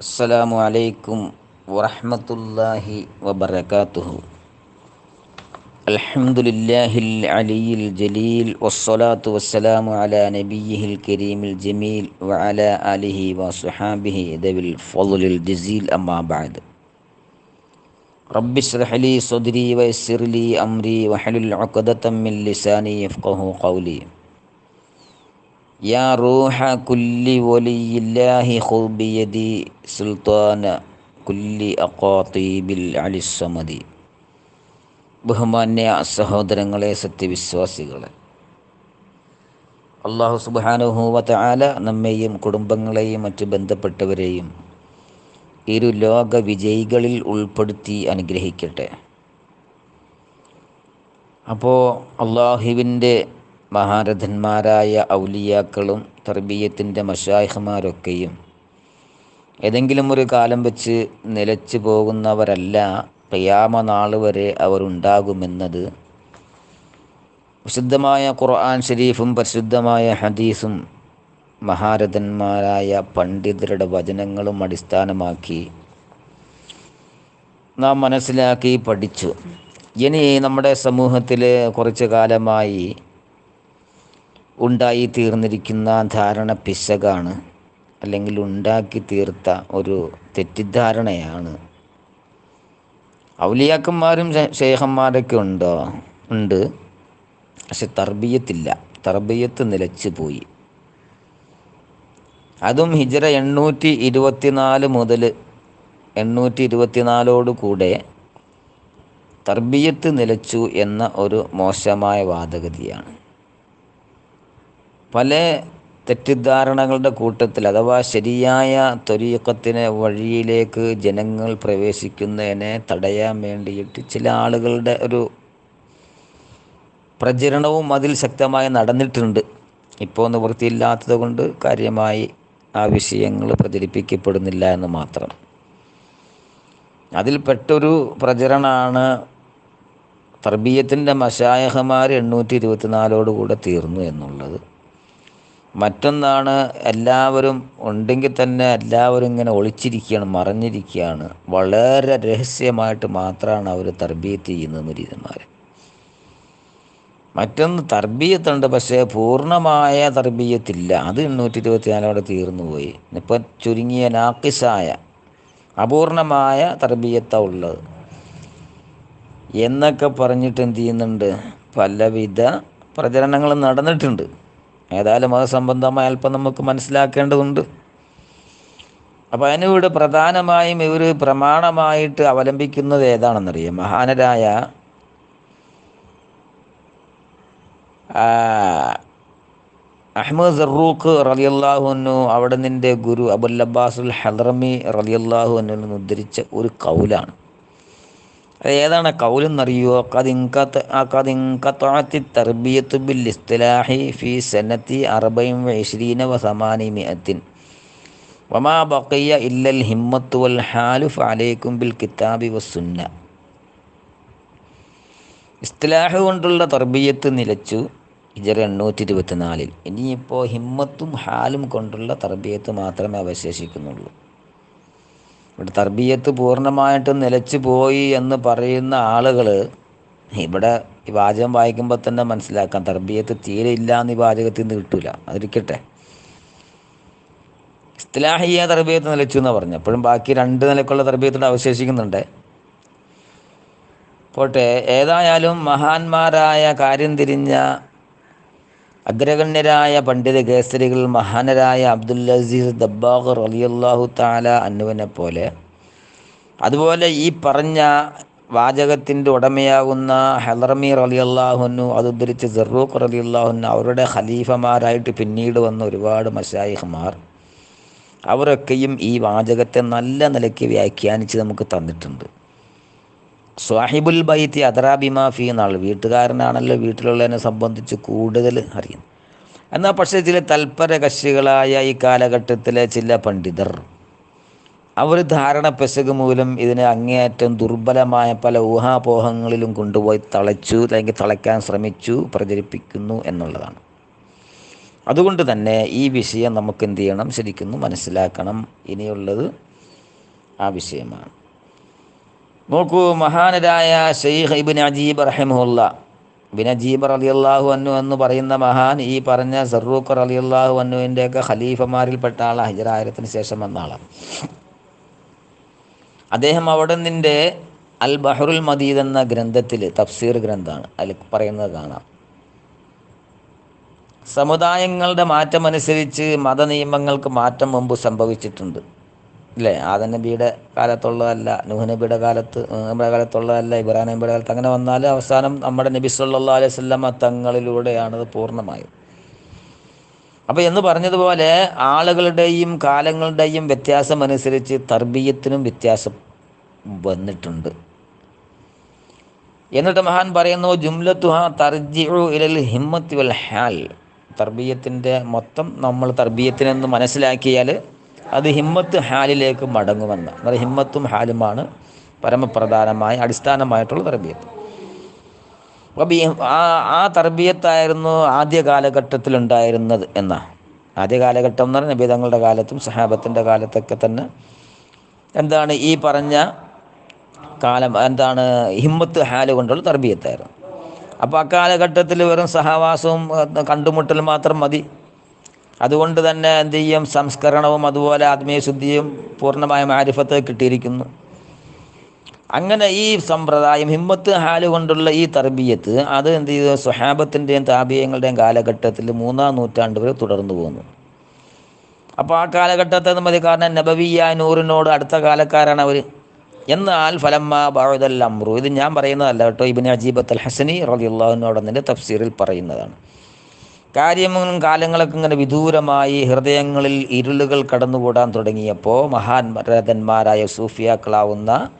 السلام عليكم ورحمة الله وبركاته. الحمد لله العلي الجليل والصلاة والسلام على نبيه الكريم الجميل وعلى آله وصحابه ذوي الفضل الجزيل. أما بعد رب اشرح لي صدري ويسر لي أمري واحلل عقدة من لساني يفقه قولي. യാ സുൽത്താന കുല്ലി ബഹുമാന്യ സഹോദരങ്ങളെ സത്യവിശ്വാസികളെ അള്ളാഹു സുബാനുഹൂവത്ത ആല നമ്മെയും കുടുംബങ്ങളെയും മറ്റു ബന്ധപ്പെട്ടവരെയും ഇരു ലോക വിജയികളിൽ ഉൾപ്പെടുത്തി അനുഗ്രഹിക്കട്ടെ. അപ്പോൾ അള്ളാഹുവിന്റെ മഹാരഥന്മാരായ ഔലിയാക്കളും തർബീയത്തിന്റെ മഷായിഹമാരൊക്കെയും ഏതെങ്കിലും ഒരു കാലം വെച്ച് നിലച്ചു പോകുന്നവരല്ല പ്രയാമ നാൾ വരെ അവരുണ്ടാകുമെന്നത് വിശുദ്ധമായ ഖുർആൻ ഷരീഫും പരിശുദ്ധമായ ഹദീസും മഹാരഥന്മാരായ പണ്ഡിതരുടെ വചനങ്ങളും അടിസ്ഥാനമാക്കി നാം മനസ്സിലാക്കി പഠിച്ചു. ഇനി നമ്മുടെ സമൂഹത്തിൽ കുറച്ചു കാലമായി ഉണ്ടായി തീർന്നിരിക്കുന്ന ധാരണ പിശകാണ് അല്ലെങ്കിൽ ഉണ്ടാക്കി തീർത്ത ഒരു തെറ്റിദ്ധാരണയാണ്. ഔലിയാക്കന്മാരും ഷേഹന്മാരൊക്കെ ഉണ്ടോ? ഉണ്ട്. പക്ഷെ തർബീയത്തില്ല. തർബീയത്ത് നിലച്ചു പോയി അതും ഹിജറ എണ്ണൂറ്റി ഇരുപത്തിനാല് മുതൽ എണ്ണൂറ്റി ഇരുപത്തിനാലോട് കൂടെ തർബീയത്ത് നിലച്ചു എന്ന ഒരു മോശമായ വാദഗതിയാണ്. പല തെറ്റിദ്ധാരണകളുടെ കൂട്ടത്തിൽ അഥവാ ശരിയായ തൊരിയക്കത്തിന് വഴിയിലേക്ക് ജനങ്ങൾ പ്രവേശിക്കുന്നതിനെ തടയാൻ വേണ്ടിയിട്ട് ചില ആളുകളുടെ ഒരു പ്രചരണവും അതിൽ ശക്തമായി നടന്നിട്ടുണ്ട്. ഇപ്പോൾ നിവൃത്തിയില്ലാത്തത് കൊണ്ട് കാര്യമായി ആ വിഷയങ്ങൾ പ്രചരിപ്പിക്കപ്പെടുന്നില്ല എന്ന് മാത്രം. അതിൽപ്പെട്ടൊരു പ്രചരണമാണ് തർബീയത്തിന്റെ മഷായഹമാർ എണ്ണൂറ്റി ഇരുപത്തിനാലോട് കൂടെ തീർന്നു എന്നുള്ളത്. മറ്റൊന്നാണ് എല്ലാവരും ഉണ്ടെങ്കിൽ തന്നെ എല്ലാവരും ഇങ്ങനെ ഒളിച്ചിരിക്കുകയാണ് മറഞ്ഞിരിക്കുകയാണ്. വളരെ രഹസ്യമായിട്ട് മാത്രമാണ് അവർ തർബീയത്ത് ചെയ്യുന്നത് മുരീതന്മാർ മറ്റൊന്ന് തർബീയത്തുണ്ട് പക്ഷേ പൂർണമായ തർബീയത്തില്ല. അത് എണ്ണൂറ്റി ഇരുപത്തിനാലോടെ തീർന്നു പോയി. ഇപ്പം ചുരുങ്ങിയ നാക്കിസായ അപൂർണമായ തർബീയത്ത ഉള്ളത്. എന്നൊക്കെ പറഞ്ഞിട്ട് എന്ത് ചെയ്യുന്നുണ്ട്? പലവിധ പ്രചരണങ്ങൾ നടന്നിട്ടുണ്ട്. ഏതായാലും അത് സംബന്ധമായ അല്പം നമുക്ക് മനസ്സിലാക്കേണ്ടതുണ്ട്. അപ്പം അതിനിവിടെ പ്രധാനമായും ഇവർ പ്രമാണമായിട്ട് അവലംബിക്കുന്നത് ഏതാണെന്നറിയാം? മഹാനരായ അഹമ്മദ് സറൂഖ് റലിയല്ലാഹുനു അവിടെ നിന്റെ ഗുരു അബുൽ അബ്ബാസുൽ ഹലറമി റലിയല്ലാഹുനു ഉദ്ധരിച്ച ഒരു കൗലാണ്. ഏതാണ് കൗലെന്നറിയോ തർബിയത്ത് ബിൽ ഇസ്തിലാഹി ഫി സനത്തി അറബയും വൈശ്രീന വ സമാനി മിയത്തിൻ വമാ ബക്കിയ ഇല്ലൽ ഹിമ്മത്ത് വൽ ഹാലു ഫാലേക്കും ബിൽ കിതാബി വസുന്ന ഇസ്തിലാഹ് കൊണ്ടുള്ള തർബീയത്ത് നിലച്ചു ഇജറ എണ്ണൂറ്റി ഇരുപത്തിനാലിൽ ഇനിയിപ്പോൾ ഹിമ്മത്തും ഹാലും കൊണ്ടുള്ള തർബീയത്ത് മാത്രമേ അവശേഷിക്കുന്നുള്ളൂ. ഇവിടെ തർബീയത്ത് പൂർണമായിട്ടും നിലച്ചു പോയി എന്ന് പറയുന്ന ആളുകൾ ഇവിടെ ഈ വാചകം വായിക്കുമ്പോൾ തന്നെ മനസ്സിലാക്കാം. തർബീയത്ത് തീരെ ഇല്ല എന്ന് ഈ വാചകത്തിൽ നിന്ന് കിട്ടൂല. അതിരിക്കട്ടെ. ഇസ്ലാഹിയ തർബീയത്ത് നിലച്ചു എന്ന് പറഞ്ഞു. അപ്പോഴും ബാക്കി രണ്ട് നിലക്കുള്ള തർബീയത്തോട് അവശേഷിക്കുന്നുണ്ട്. പോട്ടെ. ഏതായാലും മഹാന്മാരായ കാര്യം തിരിഞ്ഞ അഗ്രഗണ്യരായ പണ്ഡിത കേസരികൾ മഹാനരായ അബ്ദുൽ അസീസ് ദബ്ബാഖ് റലിയല്ലാഹു താല അന്നുവിനെ പോലെ അതുപോലെ ഈ പറഞ്ഞ വാചകത്തിന്റെ ഉടമയാകുന്ന ഹലർമീർ അലി അള്ളാഹുനു അത് ഉദ്ധരിച്ച് ജറൂഖ് അള്ളാഹുനു അവരുടെ ഖലീഫമാരായിട്ട് പിന്നീട് വന്ന ഒരുപാട് മഷായിഹ്മാർ അവരൊക്കെയും ഈ വാചകത്തെ നല്ല നിലയ്ക്ക് വ്യാഖ്യാനിച്ച് നമുക്ക് തന്നിട്ടുണ്ട്. സ്വാഹിബുൽ ബൈത്തി അതറാബിമാ ഫി എന്നാൾ വീട്ടുകാരനാണല്ലോ വീട്ടിലുള്ളതിനെ സംബന്ധിച്ച് കൂടുതൽ അറിയുന്നത്. എന്നാൽ പക്ഷേ ചില തൽപര കക്ഷികളായ ഈ കാലഘട്ടത്തിലെ ചില പണ്ഡിതർ അവർ ധാരണ പെശക് മൂലം ഇതിനെ അങ്ങേയറ്റം ദുർബലമായ പല ഊഹാപോഹങ്ങളിലും കൊണ്ടുപോയി തളച്ചു അല്ലെങ്കിൽ തളയ്ക്കാൻ ശ്രമിച്ചു പ്രചരിപ്പിക്കുന്നു എന്നുള്ളതാണ്. അതുകൊണ്ട് തന്നെ ഈ വിഷയം നമുക്ക് എന്ത് ചെയ്യണം? ശരിക്കും മനസ്സിലാക്കണം. ഇനിയുള്ളത് ആ വിഷയമാണ്. നോക്കൂ മഹാനരായ ഷെയ്ഖ് ഇബിൻ അജീബ് റഹിമുല്ല ബിൻ അജീബ് റളിയല്ലാഹു അന്നു എന്ന് പറയുന്ന മഹാൻ ഈ പറഞ്ഞ സറൂഖ് റളിയല്ലാഹു അന്നുവിന്റെയൊക്കെ ഖലീഫമാരിൽപ്പെട്ട ആളാണ് ഹിജറായിരത്തിന് ശേഷം വന്ന ആളാണ് അദ്ദേഹം അവിടെ നിന്റെ അൽ ബഹറുൽ മദീദ് എന്ന ഗ്രന്ഥത്തിൽ തഫ്സീർ ഗ്രന്ഥമാണ് അതിൽ പറയുന്നത് കാണാം. സമുദായങ്ങളുടെ മാറ്റമനുസരിച്ച് മതനിയമങ്ങൾക്ക് മാറ്റം മുമ്പ് സംഭവിച്ചിട്ടുണ്ട്. അല്ലേ ആദം നബിയുടെ കാലത്തുള്ളതല്ല നൂഹ് നബിയുടെ കാലത്ത് നമ്മുടെ കാലത്തുള്ളതല്ല ഇബ്രാഹിം നബിയുടെ കാലത്ത് അങ്ങനെ വന്നാൽ അവസാനം നമ്മുടെ നബി സല്ലാ അലൈഹി സ്വല്ലമ്മ തങ്ങളിലൂടെയാണ് അത് പൂർണമായത്. അപ്പോൾ എന്ന് പറഞ്ഞതുപോലെ ആളുകളുടെയും കാലങ്ങളുടെയും വ്യത്യാസം അനുസരിച്ച് തർബീയത്തിനും വ്യത്യാസം വന്നിട്ടുണ്ട്. എന്നിട്ട് മഹാൻ പറയുന്നു ജുംലത്തുഹ തർജിഉ ഇലൽ ഹിമ്മത്തി വൽ ഹാൽ. തർബീയത്തിന്റെ മൊത്തം നമ്മൾ തർബീയത്തിനെന്ന് മനസ്സിലാക്കിയാൽ അത് ഹിമ്മത്ത് ഹാലിലേക്ക് മടങ്ങുമെന്ന്. അതായത് ഹിമ്മത്തും ഹാലുമാണ് പരമപ്രധാനമായ അടിസ്ഥാനമായിട്ടുള്ള തർബീയത്ത്. ആ ആ തർബീയത്തായിരുന്നു ആദ്യ കാലഘട്ടത്തിലുണ്ടായിരുന്നത് എന്നാ. ആദ്യ കാലഘട്ടം എന്ന് പറഞ്ഞാൽ നബീതങ്ങളുടെ കാലത്തും സഹാബത്തിന്റെ കാലത്തൊക്കെ തന്നെ എന്താണ് ഈ പറഞ്ഞ കാലം എന്താണ് ഹിമ്മത്ത് ഹാൽ കൊണ്ടുള്ള തർബീയത്തായിരുന്നു. അപ്പോൾ കാലഘട്ടത്തിൽ വെറും സഹവാസവും കണ്ടുമുട്ടൽ മാത്രം മതി. അതുകൊണ്ട് തന്നെ എന്ത് ചെയ്യും? സംസ്കരണവും അതുപോലെ ആത്മീയ ശുദ്ധിയും പൂർണമായ മാരിഫത്ത് കിട്ടിയിരിക്കുന്നു. അങ്ങനെ ഈ സമ്പ്രദായം ഹിമ്മത്ത് ഹാൽ കൊണ്ടുള്ള ഈ തർബീയത്ത് അത് എന്ത് ചെയ്തു? സ്വഹാബത്തിന്റെയും താപീയങ്ങളുടെയും കാലഘട്ടത്തിൽ മൂന്നാം നൂറ്റാണ്ട് വരെ തുടർന്നു പോകുന്നു അപ്പോൾ ആ കാലഘട്ടത്തെ മതി കാരണം നബവിയ നൂറിനോട് അടുത്ത കാലക്കാരാണ് അവർ എന്നാൽ ഫലമ്മ ബാഴുദൽ അമ്രു ഇത് ഞാൻ പറയുന്നതല്ല കേട്ടോ ഇബിൻ അജീബത്ത് അൽ ഹസനി റലിയുള്ളതിനോടൊന്നിന്റെ തഫ്സീറിൽ പറയുന്നതാണ്. കാര്യങ്ങളും കാലങ്ങളൊക്കെ ഇങ്ങനെ വിദൂരമായി ഹൃദയങ്ങളിൽ ഇരുളുകൾ കടന്നുകൂടാൻ തുടങ്ങിയപ്പോൾ മഹാന്മാരായ സൂഫിയാക്കളാവുന്ന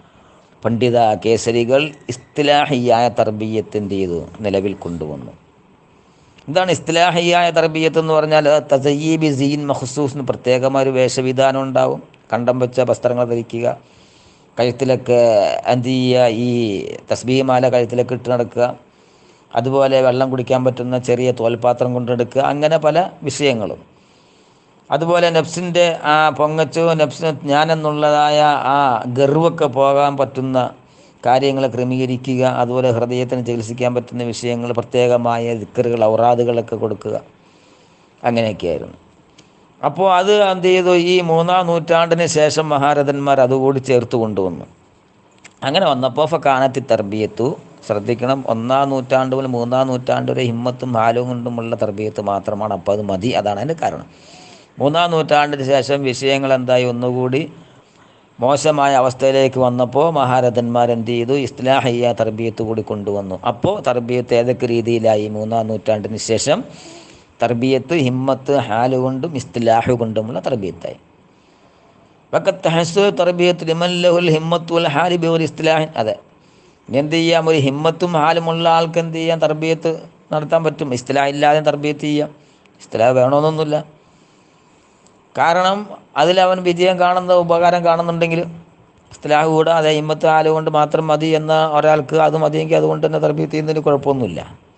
പണ്ഡിത കേസരികൾ ഇസ്തിലാഹിയായ തർബീയത്തിന്റേത് നിലവിൽ കൊണ്ടുവന്നു. എന്താണ് ഇസ്തിലാഹിയായ തർബീയത്ത് എന്ന് പറഞ്ഞാൽ തസയ്യീബി സീൻ മഹസൂസിന് പ്രത്യേകമായ ഒരു വേഷവിധാനം ഉണ്ടാവും. കണ്ടം വെച്ച വസ്ത്രങ്ങൾ ധരിക്കുക കഴുത്തിലൊക്കെ ചെയ്യുക ഈ തസ്ബീമാല കഴുത്തിലൊക്കെ ഇട്ട് നടക്കുക. അതുപോലെ വെള്ളം കുടിക്കാൻ പറ്റുന്ന ചെറിയ തോൽപാത്രം കൊണ്ടെടുക്കുക അങ്ങനെ പല വിഷയങ്ങളും. അതുപോലെ നഫ്സിന്റെ ആ പൊങ്ങച്ചോ നഫ്സ് ഞാനെന്നുള്ളതായ ആ ഗർവൊക്കെ പോകാൻ പറ്റുന്ന കാര്യങ്ങൾ ക്രമീകരിക്കുക അതുപോലെ ഹൃദയത്തിന് ചികിത്സിക്കാൻ പറ്റുന്ന വിഷയങ്ങൾ പ്രത്യേകമായ ദിക്കറുകൾ ഔറാദുകളൊക്കെ കൊടുക്കുക. അങ്ങനെയൊക്കെയായിരുന്നു. അപ്പോൾ അത് എന്ത് ചെയ്തു? ഈ മൂന്നാം നൂറ്റാണ്ടിന് ശേഷം മഹാരഥന്മാർ അതുകൂടി ചേർത്ത് കൊണ്ടുവന്നു. അങ്ങനെ വന്നപ്പോൾ ഫക്കാനത്തി തർബിയത്തു. ശ്രദ്ധിക്കണം. ഒന്നാം നൂറ്റാണ്ട് മുതൽ മൂന്നാം നൂറ്റാണ്ട് വരെ ഹിമ്മത്തും ഹാലും കൊണ്ടുമുള്ള തർബീയത്ത് മാത്രമാണ്. അപ്പോൾ അത് മതി. അതാണ് അതിന്റെ കാരണം. മൂന്നാം നൂറ്റാണ്ടിന് ശേഷം വിഷയങ്ങൾ എന്തായി? ഒന്നുകൂടി മോശമായ അവസ്ഥയിലേക്ക് വന്നപ്പോൾ മഹാരഥന്മാർ എന്ത് ചെയ്തു? ഇസ്ലാഹിയ തർബീയത്ത് കൂടി കൊണ്ടുവന്നു. അപ്പോൾ തർബീയത്ത് ഏതൊക്കെ രീതിയിലായി? മൂന്നാം നൂറ്റാണ്ടിന് ശേഷം തർബീയത്ത് ഹിമ്മത്ത് ഹാൽ കൊണ്ടും ഇസ്ലാഹു കൊണ്ടുമുള്ള തർബീയത്തായി. വക്കത്ത് ഹസു തർബീയത്ത് ലിമല്ലഹുൽ ഹിമ്മത്തുൽ വൽ ഹാലി അതെ. എന്ത് ചെയ്യാം ഒരു ഹിമ്മത്തും ഹാലുമുള്ള ആൾക്ക് എന്ത് ചെയ്യാം തർബീയത്ത് നടത്താൻ പറ്റും. ഇസ്ലാ ഇല്ലാതെ തർബീയത്ത് ചെയ്യാം. ഇസ്ലാ വേണമെന്നൊന്നുമില്ല. കാരണം അതിലവൻ വിജയം കാണുന്ന ഉപകാരം കാണുന്നുണ്ടെങ്കിൽ ഇസ്ലാഹ് കൂടാതെ ഹിമ്മത്ത് ഹാൽ കൊണ്ട് മാത്രം മതി എന്ന ഒരാൾക്ക് അത് മതിയെങ്കിൽ അതുകൊണ്ട് തന്നെ തർബീയത്ത് ചെയ്യുന്നതിന് കുഴപ്പമൊന്നുമില്ല.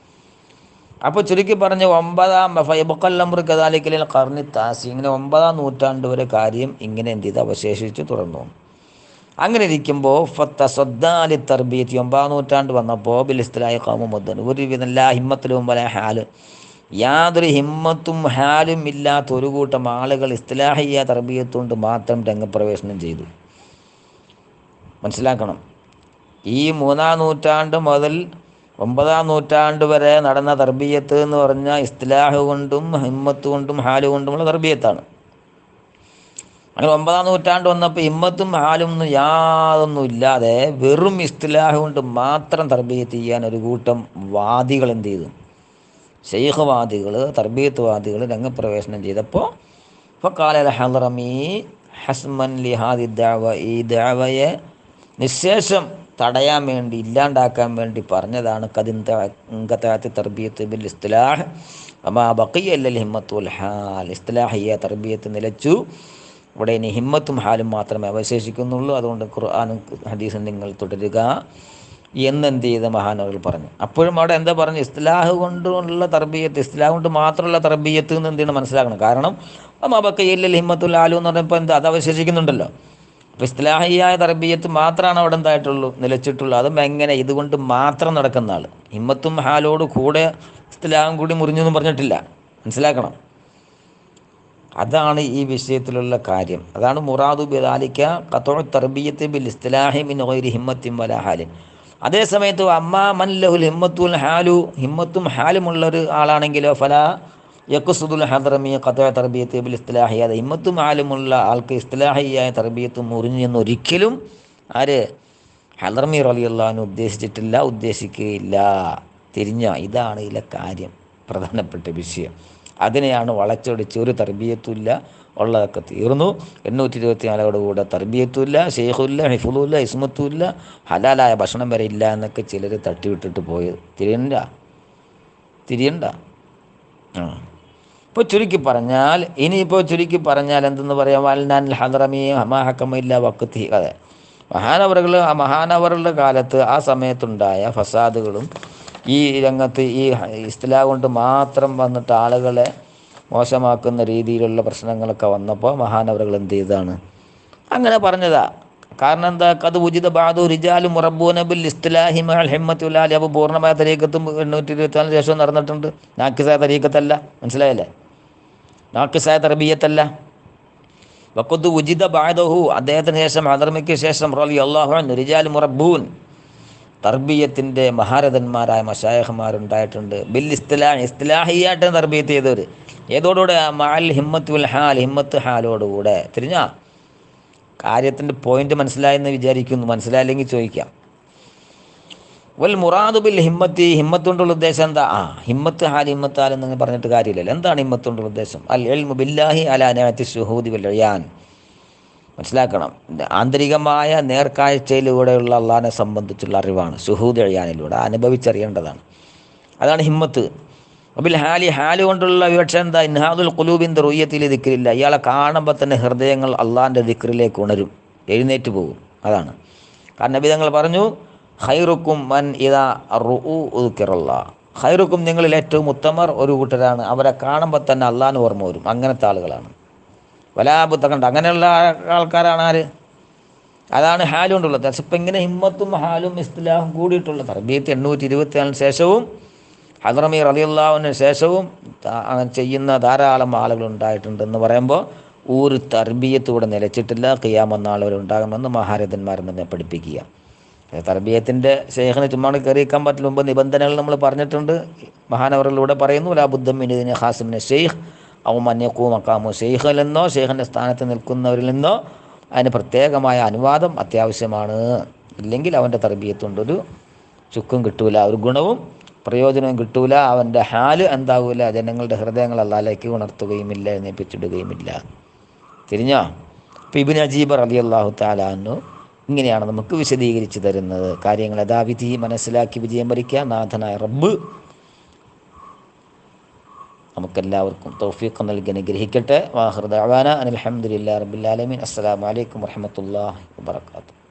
അപ്പോൾ ചുരുക്കി പറഞ്ഞ് ഒമ്പതാം ഫൈബക്കല്ലം കഥാലിക്കലിൽ കർണി താസി ഇങ്ങനെ ഒമ്പതാം നൂറ്റാണ്ട് വരെ കാര്യം ഇങ്ങനെ എന്ത് ചെയ്ത് അവശേഷിച്ച് തുടർന്നു. അങ്ങനെ ഇരിക്കുമ്പോൾ ഫത്ത ഒമ്പതാം നൂറ്റാണ്ട് വന്നപ്പോൾ ബിലിസ്തലായ ഇസ്ലാഹി ഒരുവിധം ഒരു വിധല്ല ഹിമ്മത്തിലും പല ഹാൽ. യാതൊരു ഹിമ്മത്തും ഹാലും ഇല്ലാത്ത ഒരു കൂട്ടം ആളുകൾ ഇസ്തലാഹിയ തർബീയത്തുകൊണ്ട് മാത്രം രംഗപ്രവേശനം ചെയ്തു. മനസ്സിലാക്കണം. ഈ മൂന്നാം നൂറ്റാണ്ട് മുതൽ ഒമ്പതാം നൂറ്റാണ്ട് വരെ നടന്ന തർബീയത്ത് എന്ന് പറഞ്ഞാൽ ഇസ്തലാഹ് കൊണ്ടും ഹിമ്മത്ത് കൊണ്ടും ഹാൽ കൊണ്ടുമുള്ള തർബീയത്താണ്. അങ്ങനെ ഒമ്പതാം നൂറ്റാണ്ട് വന്നപ്പോൾ ഇമ്മത്തും ഹാലും ഒന്നും യാതൊന്നും ഇല്ലാതെ വെറും ഇസ്തിലാഹ് കൊണ്ട് മാത്രം തർബീയത്ത് ചെയ്യാൻ ഒരു കൂട്ടം വാദികൾ എന്ത് ചെയ്തു? ഷെയ്ഖ് വാദികൾ തർബീയത്ത് വാദികൾ രംഗപ്രവേശനം ചെയ്തപ്പോൾ ഹസ്മൻ ലിഹാദി ദാവയെ നിശേഷം തടയാൻ വേണ്ടി ഇല്ലാണ്ടാക്കാൻ വേണ്ടി പറഞ്ഞതാണ് കതിൻകത്താത്തി തർബീയത്ത് ബിൽ ഇസ്തിലാഹ്. അമാ ബക്കിയല്ല ഹിമ്മത്തുൽ ഹാൽ. ഇസ്തിലാഹിയ തർബീയത്ത് നിലച്ചു. ഇവിടെ ഇനി ഹിമ്മത്തും ഹാലും മാത്രമേ അവശേഷിക്കുന്നുള്ളൂ. അതുകൊണ്ട് ഖുർആാനും ഹദീസും നിങ്ങൾ തുടരുക എന്നെന്ത് ചെയ്ത മഹാനവർ പറഞ്ഞു. അപ്പോഴും അവിടെ എന്താ പറഞ്ഞു? ഇസ്ലാഹ് കൊണ്ടുള്ള തർബീയത്ത് ഇസ്ലാഹ് കൊണ്ട് മാത്രമുള്ള തർബീയത്ത് എന്ന് എന്താണ് മനസ്സിലാക്കണം. കാരണം അമാ ബക്കയില്ല ഹിമ്മത്തുൽ ആലു എന്ന് പറഞ്ഞപ്പോൾ എന്താ? അത് അവശേഷിക്കുന്നുണ്ടല്ലോ. അപ്പോൾ ഇസ്ലാഹിയായ തർബീയത്ത് മാത്രമാണ് അവിടെ എന്തായിട്ടുള്ളൂ നിലച്ചിട്ടുള്ളൂ. അതും എങ്ങനെ? ഇതുകൊണ്ട് മാത്രം നടക്കുന്ന ആൾ ഹിമ്മത്തും ഹാലോട് കൂടെ ഇസ്ലാഹും കൂടി മുറിഞ്ഞു എന്ന് പറഞ്ഞിട്ടില്ല. മനസ്സിലാക്കണം. അതാണ് ഈ വിഷയത്തിലുള്ള കാര്യം. അതാണ് മുറാദു ബിദാലിക്ക കത്തോ തർബീയത്ത് ബിൽ ഇസ്ലാഹി മിൻ ഗൈരി ഹിമ്മത്തിൻ ഹാലിൻ. അതേ സമയത്ത് അമ്മാ മൻ ലഹുൽ ഹിമ്മത്തുൽ ഹാലു ഹിമ്മത്തും ഹാലുമുള്ള ഒരു ആളാണെങ്കിലോ ഫല യക്കുസുദുൽ ഹദ്രമി കത്തോ തർബീയത്ത് ബിൽ ഇസ്തലാഹി. അത് ഹിമ്മത്തും ഹാലുമുള്ള ആൾക്ക് ഇസ്ലാഹിയായ തർബിയത്ത് മുറിഞ്ഞു എന്ന് ഒരിക്കലും ആര് റളിയല്ലാഹു റലിയുള്ളഹാൻ ഉദ്ദേശിച്ചിട്ടില്ല ഉദ്ദേശിക്കുകയില്ല. തിരിഞ്ഞ ഇതാണ് ഇതിലെ കാര്യം. പ്രധാനപ്പെട്ട വിഷയം. അതിനെയാണ് വളച്ചൊടിച്ച് ഒരു തർബീയത്തുമില്ല ഉള്ളതൊക്കെ തീർന്നു. എണ്ണൂറ്റി ഇരുപത്തി നാലോട് കൂടെ തർബീയത്തുമില്ല ഷെയ്ഹുല്ല ഹിഫുലുമില്ല ഇസ്മത്തുമില്ല ഹലാലായ ഭക്ഷണം വരെ ഇല്ല എന്നൊക്കെ ചിലർ തട്ടിവിട്ടിട്ട് പോയത് തിരിയണ്ട. തിരിയണ്ട. ആ. ഇപ്പോൾ ചുരുക്കി പറഞ്ഞാൽ ഇനിയിപ്പോൾ ചുരുക്കി പറഞ്ഞാൽ എന്തെന്ന് പറയാം? വാൽനാൻ ഹദറമി ഹമാഹക്കമില്ല വക്കത്തി അതെ. മഹാനവറുകൾ ആ മഹാനവറുടെ കാലത്ത് ആ സമയത്തുണ്ടായ ഫസാദുകളും ഈ രംഗത്ത് ഈ ഇസ്ലാ കൊണ്ട് മാത്രം വന്നിട്ട് ആളുകളെ മോശമാക്കുന്ന രീതിയിലുള്ള പ്രശ്നങ്ങളൊക്കെ വന്നപ്പോൾ മഹാനവറുകൾ എന്ത് ചെയ്തതാണ്? അങ്ങനെ പറഞ്ഞതാ. കാരണം എന്താ? കത് ഉചിത ബാദു റിജാലും മുറബൂനബിൽ മഹൽ ഹിമ്മത്തി ഉലാലി അപ്പോൾ പൂർണമായ തരീക്കത്തും എണ്ണൂറ്റി ഇരുപത്തിനാല് ശേഷം നടന്നിട്ടുണ്ട്. നാക്കിസായ തരീക്കത്തല്ല മനസ്സിലായല്ലേ? നാക്കിസായ തർബീയത്തല്ല. വക്കൊത്ത് ഉചിത ബാദഹു അദ്ദേഹത്തിന് ശേഷം ഹദർമിക്ക് ശേഷം റലി അള്ളാഹു റിജാൽ മുറബൂൻ തർബീയത്തിന്റെ മഹാരഥന്മാരായ മഷായഹന്മാരുണ്ടായിട്ടുണ്ട്. ബിൽ ഇസ്തലാഹ് ഇസ്തലാഹിയായിട്ട് തർബീയത്ത് ചെയ്തവർ ഏതോടുകൂടെ? മാൽ ഹിമ്മത്ത് ഉൽ ഹാൽ ഹിമ്മത്ത് ഹാലോടുകൂടെ. തിരിഞ്ഞാ. കാര്യത്തിന്റെ പോയിന്റ് മനസ്സിലായെന്ന് വിചാരിക്കുന്നു. മനസ്സിലായില്ലെങ്കിൽ ചോദിക്കാം. വൽ മുറാദു ബിൽ ഹിമ്മത്തി. ഹിമ്മത്ത് കൊണ്ടുള്ള ഉദ്ദേശം എന്താ? ആ ഹിമ്മത്ത് ഹാൽ ഹിമ്മത്ത് ഹാൽ എന്നങ്ങനെ പറഞ്ഞിട്ട് കാര്യമില്ലല്ലോ. എന്താണ് ഹിമ്മത്ത് കൊണ്ടുള്ള ഉദ്ദേശം? അൽ എൽ ബില്ലാഹി അലാനാത്തി ഷുഹൂദി വൽ അയാൻ മനസ്സിലാക്കണം. ആന്തരികമായ നേർക്കാഴ്ചയിലൂടെയുള്ള അള്ളാഹിനെ സംബന്ധിച്ചുള്ള അറിവാണ്. സുഹൂദ് എഴിയാനിലൂടെ അനുഭവിച്ചറിയേണ്ടതാണ്. അതാണ് ഹിമ്മത്ത്. അബിൽ ഹാലി ഹാൽ കൊണ്ടുള്ള വിവക്ഷ എന്താ? ഇൻഹാദുൽ കുലൂബിന്റെ റുയ്യത്തിൽ ദിക്രില്ല. ഇയാളെ കാണുമ്പോൾ തന്നെ ഹൃദയങ്ങൾ അള്ളാഹിന്റെ ദിക്റിലേക്ക് ഉണരും. എഴുന്നേറ്റ് പോകും. അതാണ്. കാരണം നബി തങ്ങൾ പറഞ്ഞു ഹൈറുക്കും മൻ ഇതാ റുക്കിറുള്ള ഹൈറുക്കും നിങ്ങളിൽ ഏറ്റവും ഉത്തമർ ഒരു കൂട്ടരാണ്. അവരെ കാണുമ്പോൾ തന്നെ അള്ളാഹിന് ഓർമ്മ വരും. അങ്ങനത്തെ ആളുകളാണ്. വലാബുദ്ധ കണ്ട. അങ്ങനെയുള്ള ആൾക്കാരാണ് ആര്? അതാണ് ഹാലും കൊണ്ടുള്ളത് പക്ഷെ ഇപ്പം ഇങ്ങനെ ഹിമ്മത്തും ഹാലും ഇസ്ലാഹും കൂടിയിട്ടുള്ള തർബീത്ത് എണ്ണൂറ്റി ഇരുപത്തിനാലിന് ശേഷവും ഹദ്രമി അലിയുള്ളാവിന് ശേഷവും ചെയ്യുന്ന ധാരാളം ആളുകൾ ഉണ്ടായിട്ടുണ്ടെന്ന് പറയുമ്പോൾ ഒരു തർബീയത്തൂടെ നിലച്ചിട്ടില്ല. ഖിയാമെന്നാൾ വരെ ഉണ്ടാകുമെന്ന് മഹാരഥന്മാർ തന്നെ പഠിപ്പിക്കുക. തർബീയത്തിന്റെ ശേഖന ചുമ്മാ കയറിയിക്കാൻ പറ്റില്ല. മുമ്പ് നിബന്ധനകൾ നമ്മൾ പറഞ്ഞിട്ടുണ്ട്. മഹാനവറിലൂടെ പറയുന്നു ലാബുദ്ധമിന് ഹാസിമിന് ഷെയ്ഖ് ഔമന്യക്കൂ മക്കാമു ഷെയ്ഖിൽ നിന്നോ ഷെയ്ഖിന്റെ സ്ഥാനത്ത് നിൽക്കുന്നവരിൽ നിന്നോ? അതിന് പ്രത്യേകമായ അനുവാദം അത്യാവശ്യമാണ്. ഇല്ലെങ്കിൽ അവന്റെ തർബീയത്തുണ്ടൊരു ചുക്കും കിട്ടൂല ഒരു ഗുണവും പ്രയോജനവും കിട്ടൂല. അവന്റെ ഹാൽ എന്താവൂല? ജനങ്ങളുടെ ഹൃദയങ്ങൾ അല്ലാലേക്ക് ഉണർത്തുകയുമില്ല എഴുന്നേപ്പിച്ചിടുകയുമില്ല. തിരിഞ്ഞോ? അപ്പം ഇബിൻ അജീബ് റലി അള്ളാഹു താലാന്നു ഇങ്ങനെയാണ് നമുക്ക് വിശദീകരിച്ച് തരുന്നത്. കാര്യങ്ങൾ യഥാവിധി മനസ്സിലാക്കി വിജയം വരിക്കുക നാഥനായ റബ്ബ് നമുക്കെല്ലാവർക്കും തൗഫീഖ് നൽകി അനുഗ്രഹിക്കട്ടെ. വാഹൃദാന അനിൽഹമുല്ലാ റബുലാലമീൻ അസ്സാം വലൈക്കും വർഹമത്തല്ലാ വാത്തു